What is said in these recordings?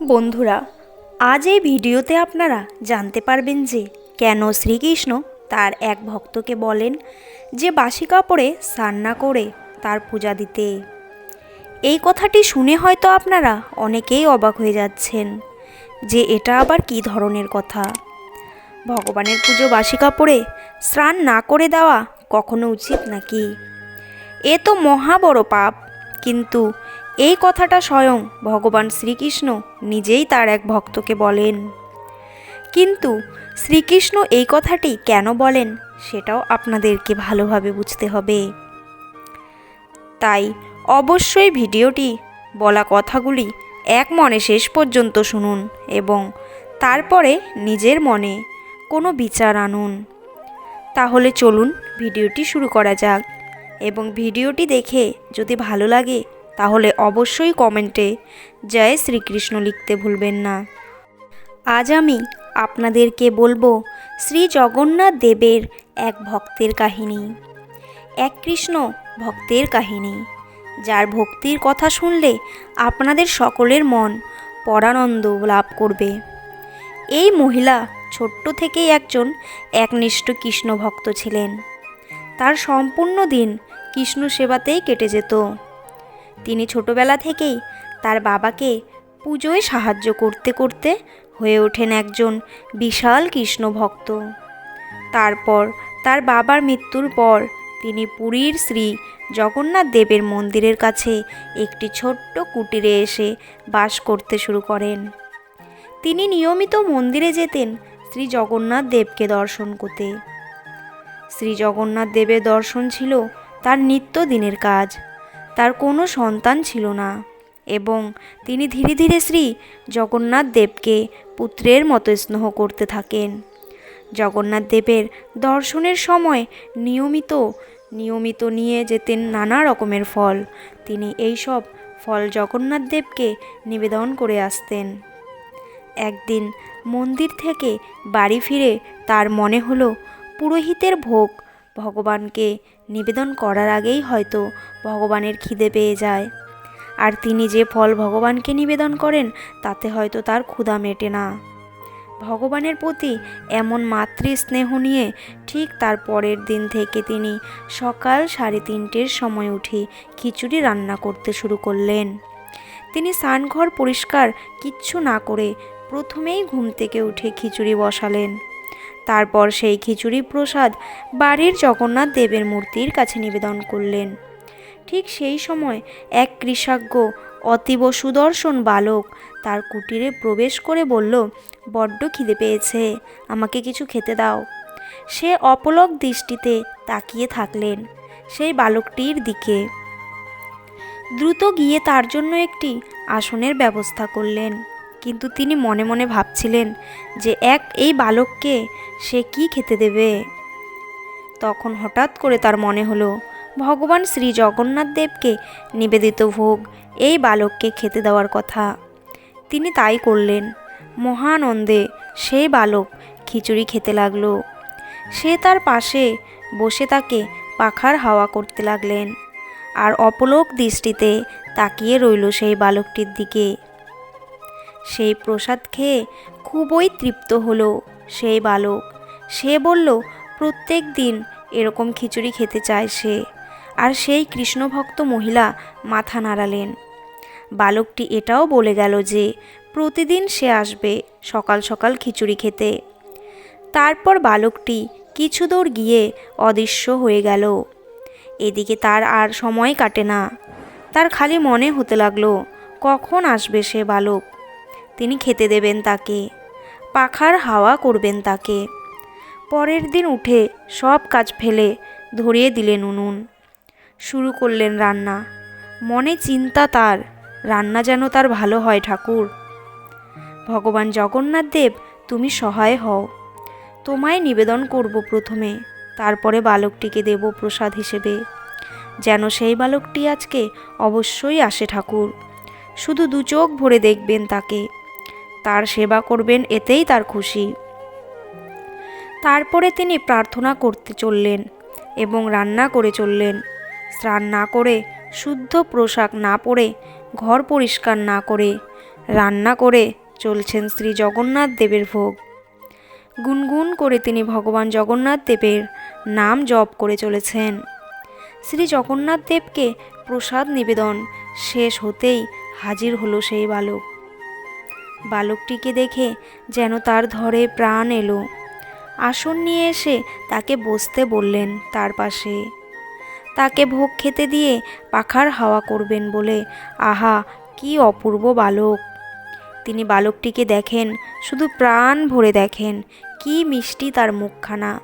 বন্ধুরা, আজ এই ভিডিওতে আপনারা জানতে পারবেন যে কেন শ্রীকৃষ্ণ তার এক ভক্তকে বলেন যে বাসি কাপড়ে স্নান না করে তার পূজা দিতে। এই কথাটি শুনে হয়তো আপনারা অনেকেই অবাক হয়ে যাচ্ছেন যে এটা আবার কী ধরনের কথা? ভগবানের পুজো বাসি কাপড়ে স্নান না করে দেওয়া কখনো উচিত নাকি? এ তো মহা বড় পাপ, কিন্তু এই কথাটা স্বয়ং ভগবান শ্রীকৃষ্ণ নিজেই তার এক ভক্তকে বলেন। কিন্তু শ্রীকৃষ্ণ এই কথাটি কেন বলেন সেটাও আপনাদেরকে ভালোভাবে বুঝতে হবে। তাই অবশ্যই ভিডিওটি, বলা কথাগুলি এক মনে শেষ পর্যন্ত শুনুন এবং তারপরে নিজের মনে কোনো বিচার আনুন। তাহলে চলুন ভিডিওটি শুরু করা যাক এবং ভিডিওটি দেখে যদি ভালো লাগে তাহলে অবশ্যই কমেন্টে জয় শ্রীকৃষ্ণ লিখতে ভুলবেন না। আজ আমি আপনাদেরকে বলব শ্রী জগন্নাথ দেবের এক ভক্তের কাহিনী। এক কৃষ্ণ ভক্তের কাহিনী। যার ভক্তির কথা শুনলে আপনাদের সকলের মন পরানন্দ লাভ করবে। এই মহিলা ছোট্ট থেকেই একজন একনিষ্ঠ কৃষ্ণ ভক্ত ছিলেন। তার সম্পূর্ণ দিন কৃষ্ণ সেবাতেই কেটে যেত। তিনি ছোটবেলা থেকেই তার বাবাকে পুজোয় সাহায্য করতে করতে হয়ে ওঠেন একজন বিশাল কৃষ্ণ ভক্ত। তারপর তার বাবার মৃত্যুর পর তিনি পুরীর শ্রী জগন্নাথ দেবের মন্দিরের কাছে একটি ছোট্ট কুটিরে এসে বাস করতে শুরু করেন। তিনি নিয়মিত মন্দিরে যেতেন শ্রী জগন্নাথ দেবকে দর্শন করতে। শ্রী জগন্নাথ দেবের দর্শন ছিল তার নিত্য দিনের কাজ। তার কোনো সন্তান ছিল না এবং তিনি ধীরে ধীরে শ্রী জগন্নাথ দেবকে পুত্রের মতো স্নেহ করতে থাকেন। জগন্নাথ দেবের দর্শনের সময় নিয়মিত নিয়মিত নিয়ে যেতেন নানা রকমের ফল। তিনি এই সব ফল জগন্নাথ দেবকে নিবেদন করে আসতেন। একদিন মন্দির থেকে বাড়ি ফিরে তার মনে হলো, পুরোহিতের ভোগ ভগবানকে নিবেদন করার আগেই হয়তো ভগবানের খিদে পেয়ে যায়। আর তিনি যে ফল ভগবানকে নিবেদন করেন, তাতে হয়তো তার ক্ষুধা মেটে না। ভগবানের প্রতি এমন মাতৃ স্নেহ নিয়ে ঠিক তার পরের দিন থেকে তিনি সকাল সাড়ে তিনটের সময় উঠে খিচুড়ি রান্না করতে শুরু করলেন। তিনি স্নানঘর পরিষ্কার কিচ্ছু না করে প্রথমেই ঘুম থেকে উঠে খিচুড়ি বসালেন। তারপর সেই খিচুড়ি প্রসাদ বাড়ির জগন্নাথ দেবের মূর্তির কাছে নিবেদন করলেন। ঠিক সেই সময় এক কৃষজ্ঞ, অতীব সুদর্শন বালক, তার কুটিরে প্রবেশ করে বলল, বড্ড খিদে পেয়েছে, আমাকে কিছু খেতে দাও। সে অপলক দৃষ্টিতে তাকিয়ে থাকলেন সেই বালকটির দিকে। দ্রুত গিয়ে তার জন্য একটি আসনের ব্যবস্থা করলেন। কিন্তু তিনি মনে মনে ভাবছিলেন যে এক এই বালককে সে কি খেতে দেবে? তখন হঠাৎ করে তার মনে হলো, ভগবান শ্রী জগন্নাথ দেবকে নিবেদিত ভোগ, এই বালককে খেতে দেওয়ার কথা। তিনি তাই করলেন। মহানন্দে সেই বালক খিচুড়ি খেতে লাগল। সে তার পাশে বসে তাকে পাখার হাওয়া করতে লাগলেন। আর অপলোক দৃষ্টিতে তাকিয়ে রইল সেই বালকটির দিকে। সেই প্রসাদ খেয়ে খুবই তৃপ্ত হলো। সেই বালক। সে বলল, প্রত্যেক দিন এরকম খিচুড়ি খেতে চায় সে। আর সেই কৃষ্ণভক্ত মহিলা মাথা নাড়ালেন। বালকটি এটাও বলে গেল যে, প্রতিদিন সে আসবে সকাল সকাল খিচুড়ি খেতে। তারপর বালকটি কিছু দূর গিয়ে অদৃশ্য হয়ে গেল। এদিকে তার আর সময় কাটে না। তার খালি মনে হতে লাগল, কখন আসবে সে বালক? তিনি খেতে দেবেন তাকে। পাখার হাওয়া করবেন তাকে। পরের দিন উঠে সব কাজ ফেলে ধরিয়ে দিলেন উনুন শুরু করলেন রান্না। মনে চিন্তা তার, রান্না যেন তার ভালো হয় ঠাকুর। ভগবান জগন্নাথ দেব, তুমি সহায় হও। তোমায় নিবেদন করব প্রথমে, তারপরে বালকটিকে দেব প্রসাদ হিসেবে। যেন সেই বালকটি আজকে অবশ্যই আসে ঠাকুর। শুধু দু চোখ ভরে দেখবেন তাকে। তার সেবা করবেন, এতেই তার খুশি। তারপরে তিনি প্রার্থনা করতে চললেন এবং রান্না করে চললেন। স্নান না করে, শুদ্ধ পোশাক না পরে, ঘর পরিষ্কার না করে, রান্না করে চলছেন শ্রী জগন্নাথ দেবের ভোগ। গুনগুন করে তিনি ভগবান জগন্নাথ দেবের নাম জপ করে চলেছেন। শ্রী জগন্নাথ দেবকে প্রসাদ নিবেদন শেষ হতেই হাজির হলো সেই বালক। বালকটিকে দেখে যেন তার ধরে প্রাণ এলো। আসন নিয়ে এসে তাকে বসতে বললেন তার পাশে। তাকে ভোগ খেতে দিয়ে পাখার হাওয়া করবেন বলে, আহা, কি অপূর্ব বালক। তিনি বালকটিকে দেখেন, শুধু প্রাণ ভরে দেখেন, কি মিষ্টি তার মুখখানা।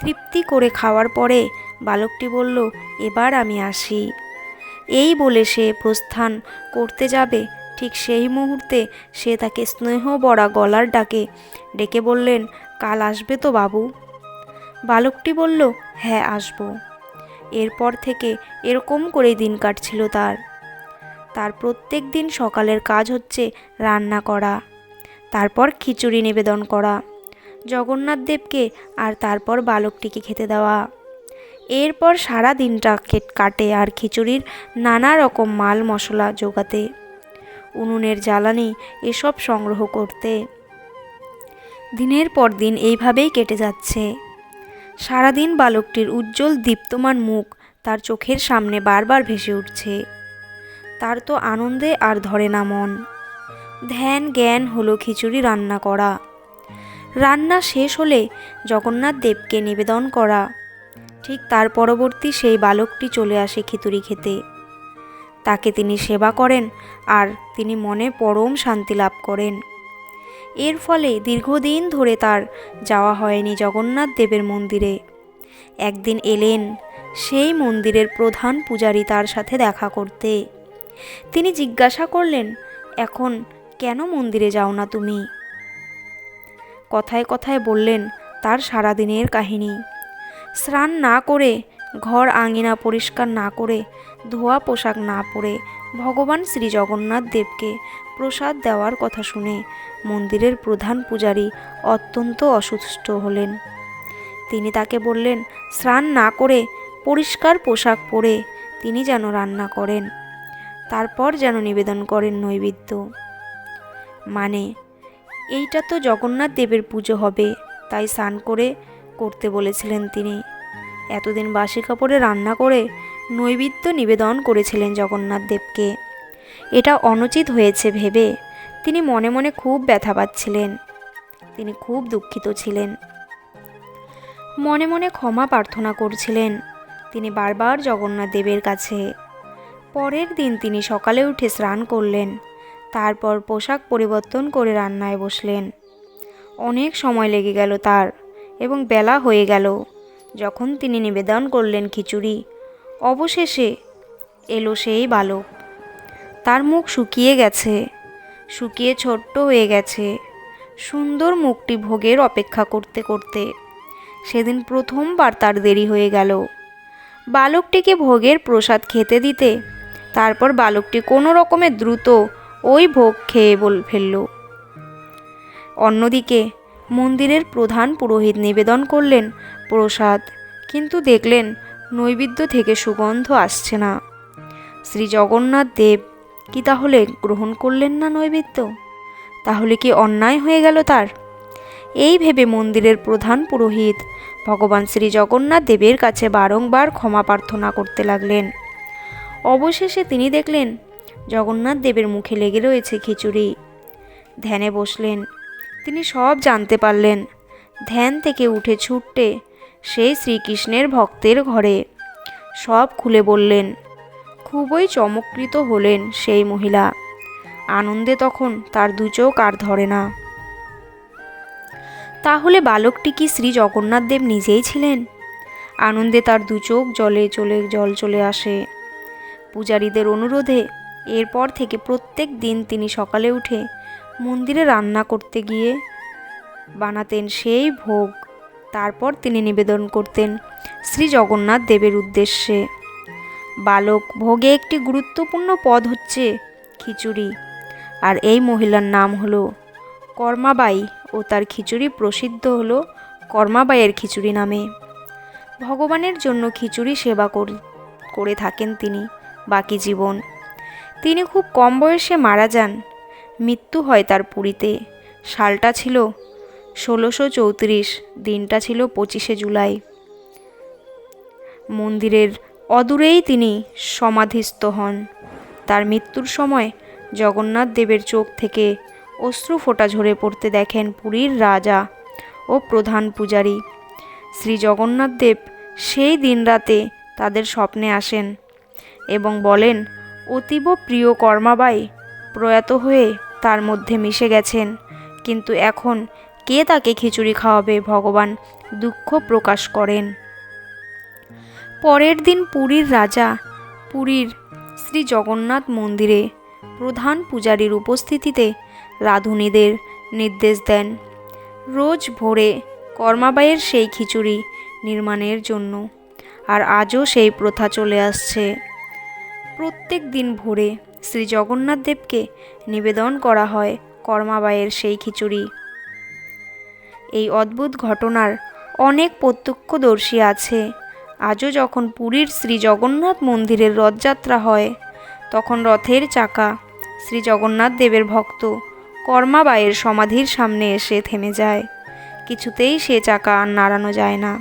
তৃপ্তি করে খাওয়ার পরে বালকটি বলল, এবার আমি আসি। এই বলে সে প্রস্থান করতে যাবে ঠিক সেই মুহূর্তে সে তাকে স্নেহ বড়া গলার ডাকে, ডেকে বললেন, কাল আসবে তো বাবু? বালকটি বলল হ্যাঁ আসব। এরপর থেকে এরকম করেই দিন কাটছিল তার। তার প্রত্যেক দিন সকালের কাজ হচ্ছে রান্না করা, তারপর খিচুড়ি নিবেদন করা, জগন্নাথ দেবকে আর তারপর বালকটিকে খেতে দেওয়া। এরপর সারা দিনটা কেট আর খিচুড়ির নানা রকম মাল মশলা জোগাতে। উনুনের জ্বালানি এসব সংগ্রহ করতে। দিনের পর দিন এইভাবেই কেটে যাচ্ছে। সারাদিন বালকটির উজ্জ্বল দীপ্তমান মুখ তার চোখের সামনে বারবার ভেসে উঠছে। তার তো আনন্দে আর ধরে না মন। ধ্যান জ্ঞান হলো খিচুড়ি রান্না করা। রান্না শেষ হলে জগন্নাথ দেবকে নিবেদন করা। ঠিক তার পরবর্তী সেই বালকটি চলে আসে খিচুড়ি খেতে। তাকে তিনি সেবা করেন আর তিনি মনে পরম শান্তি লাভ করেন। এর ফলে দীর্ঘদিন ধরে তার যাওয়া হয়নি জগন্নাথ দেবের মন্দিরে। একদিন এলেন সেই মন্দিরের প্রধান পূজারী তার সাথে দেখা করতে। তিনি জিজ্ঞাসা করলেন, এখন কেন মন্দিরে যাও না তুমি? কথায় কথায় বললেন তার সারাদিনের কাহিনী। স্নান না করে, ঘর আঙিনা পরিষ্কার না করে ধোয়া পোশাক না পরে ভগবান শ্রী জগন্নাথ দেবকে প্রসাদ দেওয়ার কথা শুনে মন্দিরের প্রধান পূজারী অত্যন্ত অসুস্থ হলেন। তিনি তাকে বললেন, স্নান না করে পরিষ্কার পোশাক পরে তিনি যেন রান্না করেন। তারপর যেন নিবেদন করেন নৈবেদ্য। মানে এইটা তো জগন্নাথ দেবের পুজো হবে, তাই স্নান করে করতে বলেছিলেন তিনি। এতদিন বাসি কাপড়ে রান্না করে নৈবেদ্য নিবেদন করেছিলেন জগন্নাথ দেবকে। এটা অনুচিত হয়েছে ভেবে তিনি মনে মনে খুব ব্যথা পাচ্ছিলেন। তিনি খুব দুঃখিত ছিলেন। মনে মনে ক্ষমা প্রার্থনা করছিলেন তিনি বারবার জগন্নাথ দেবের কাছে। পরের দিন তিনি সকালে উঠে স্নান করলেন, তারপর পোশাক পরিবর্তন করে রান্নায় বসলেন। অনেক সময় লেগে গেল তার এবং বেলা হয়ে গেল। যখন তিনি নিবেদন করলেন খিচুড়ি অবশেষে এলো সেই বালক। তার মুখ শুকিয়ে গেছে, শুকিয়ে ছোট্ট হয়ে গেছে। সুন্দর মুখটি ভোগের অপেক্ষা করতে করতে। সেদিন প্রথমবার তার দেরি হয়ে গেল। বালকটিকে ভোগের প্রসাদ খেতে দিতে, তারপর বালকটি কোনো রকমে দ্রুত ওই ভোগ খেয়ে বল ফেলল। অন্যদিকে মন্দিরের প্রধান পুরোহিত নিবেদন করলেন প্রসাদ, কিন্তু দেখলেন নৈবেদ্য থেকে সুগন্ধ আসছে না। শ্রী জগন্নাথ দেব, কি তাহলে গ্রহণ করলেন না নৈবেদ্য? তাহলে কি অন্যায় হয়ে গেল তার? এই ভেবে মন্দিরের প্রধান পুরোহিত ভগবান শ্রী জগন্নাথ দেবের কাছে বারংবার ক্ষমা প্রার্থনা করতে লাগলেন। অবশেষে তিনি দেখলেন, জগন্নাথ দেবের মুখে লেগে রয়েছে খিচুড়ি। ধ্যানে বসলেন। তিনি সব জানতে পারলেন। ধ্যান থেকে উঠে ছুটতে সেই শ্রীকৃষ্ণের ভক্তের ঘরে। সব খুলে বললেন, খুবই চমৎকৃত হলেন সেই মহিলা। আনন্দে তখন তার দু চোখ আর ধরে না। তাহলে বালকটি কি শ্রী জগন্নাথ দেব নিজেই ছিলেন? আনন্দে তার দু চোখ জলে চলে, জল চলে আসে। পূজারীদের অনুরোধে এরপর থেকে প্রত্যেক দিন তিনি সকালে উঠে মন্দিরে রান্না করতে গিয়ে বানাতেন সেই ভোগ। তারপর তিনি নিবেদন করতেন শ্রী জগন্নাথ দেবের উদ্দেশ্যে। বালক ভোগে একটি গুরুত্বপূর্ণ পদ হচ্ছে খিচুড়ি, আর এই মহিলার নাম হলো কর্মাবাই ও তার খিচুড়ি প্রসিদ্ধ হলো কর্মাবাইয়ের খিচুড়ি নামে। ভগবানের জন্য খিচুড়ি সেবা করে থাকেন তিনি বাকি জীবন। তিনি খুব কম বয়সে মারা যান, মৃত্যু হয় তার পুরীতে। সালটা ছিল ষোলোশো চৌত্রিশ, দিনটা ছিল পঁচিশে জুলাই। মন্দিরের অদূরেই তিনি সমাধিস্থ হন। তার মৃত্যুর সময় জগন্নাথ দেবের চোখ থেকে অশ্রু ফোঁটা ঝরে পড়তে দেখেন পুরীর রাজা ও প্রধান পূজারী। শ্রী জগন্নাথ দেব সেই দিন রাতে তাদের স্বপ্নে আসেন এবং বলেন, অতীব প্রিয় কর্মাবাই প্রয়াত হয়ে তার মধ্যে মিশে গেছেন, কিন্তু এখন কে তাকে খিচুড়ি খাওয়াবে? ভগবান দুঃখ প্রকাশ করেন। পরের দিন পুরীর রাজা, পুরীর শ্রী জগন্নাথ মন্দিরে প্রধান পূজারীর উপস্থিতিতে রাঁধুনিদের নির্দেশ দেন। রোজ ভোরে কর্মাবাইয়ের সেই খিচুড়ি নির্মাণের জন্য, আর আজও সেই প্রথা চলে আসছে। প্রত্যেক দিন ভোরে শ্রী জগন্নাথ দেবকে নিবেদন করা হয় কর্মাবাইয়ের সেই খিচুড়ি এই অদ্ভুত ঘটনার অনেক প্রত্যক্ষদর্শী আছে। আজও যখন পুরীর শ্রী জগন্নাথ মন্দিরের রথযাত্রা হয়, তখন রথের চাকা শ্রী জগন্নাথ দেবের ভক্ত কর্মাবায়ের সমাধির সামনে এসে থেমে যায়। কিছুতেই সে চাকা আর নাড়ানো যায় না।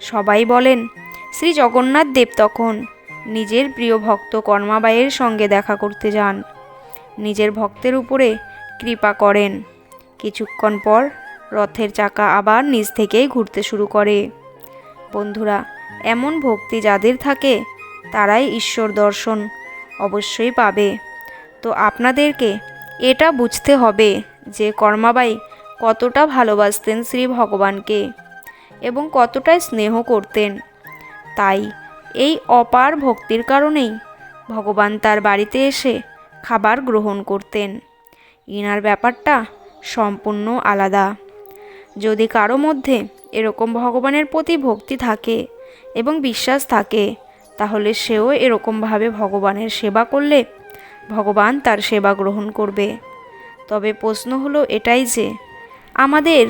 সবাই বলেন, শ্রী জগন্নাথ দেব তখন নিজের প্রিয় ভক্ত কর্মাবায়ের সঙ্গে দেখা করতে যান। নিজের ভক্তের উপরে কৃপা করেন। কিছুক্ষণ পর রথের চাকা আবার নিজ থেকেই ঘুরতে শুরু করে। বন্ধুরা, এমন ভক্তি যাদের থাকে, তারাই ঈশ্বর দর্শন অবশ্যই পাবে। তো আপনাদেরকে এটা বুঝতে হবে যে কর্মাবাই কতটা ভালোবাসতেন শ্রী ভগবানকে এবং কতটাই স্নেহ করতেন। তাই এই অপার ভক্তির কারণেই ভগবান তার বাড়িতে এসে খাবার গ্রহণ করতেন। ইনার ব্যাপারটা সম্পূর্ণ আলাদা। যদি কারও মধ্যে এরকম ভগবানের প্রতি ভক্তি থাকে এবং বিশ্বাস থাকে, তাহলে সেও এরকমভাবে ভগবানের সেবা করলে ভগবান তার সেবা গ্রহণ করবে। তবে প্রশ্ন হলো এটাই যে, আমাদের,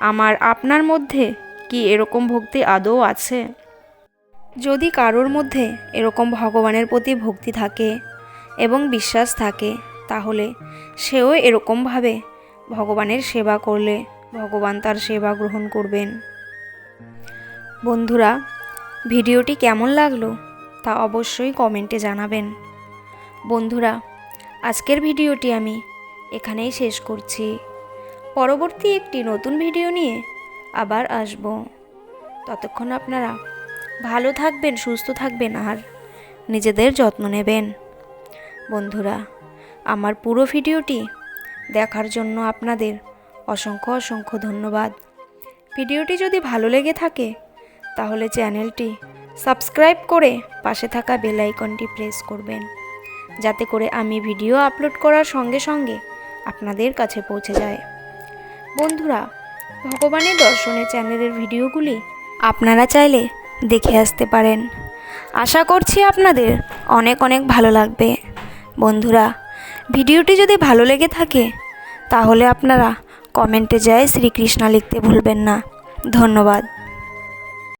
আমার আপনার মধ্যে কি এরকম ভক্তি আদৌ আছে? যদি কারোর মধ্যে এরকম ভগবানের প্রতি ভক্তি থাকে এবং বিশ্বাস থাকে, তাহলে সেও এরকমভাবে ভগবানের সেবা করলে ভগবান তার সেবা গ্রহণ করবেন। বন্ধুরা, ভিডিওটি কেমন লাগল তা অবশ্যই কমেন্টে জানাবেন। বন্ধুরা, আজকের ভিডিওটি আমি এখানেই শেষ করছি। পরবর্তী একটি নতুন ভিডিও নিয়ে আবার আসব। ততক্ষণ আপনারা ভালো থাকবেন, সুস্থ থাকবেন আর নিজেদের যত্ন নেবেন। বন্ধুরা, আমার পুরো ভিডিওটি দেখার জন্য আপনাদের অসংখ্য অসংখ্য ধন্যবাদ। ভিডিওটি যদি ভালো লেগে থাকে, তাহলে চ্যানেলটি সাবস্ক্রাইব করে পাশে থাকা বেল আইকনটি প্রেস করবেন, যাতে করে আমি ভিডিও আপলোড করার সঙ্গে সঙ্গে আপনাদের কাছে পৌঁছে যায়। বন্ধুরা, ভগবানের দর্শনে চ্যানেলের ভিডিওগুলি আপনারা চাইলে দেখে আসতে পারেন। আশা করছি আপনাদের অনেক অনেক ভালো লাগবে। বন্ধুরা, ভিডিওটি যদি ভালো লেগে থাকে, তাহলে আপনারা কমেন্টে জয় শ্রীকৃষ্ণ লিখতে ভুলবেন না। ধন্যবাদ।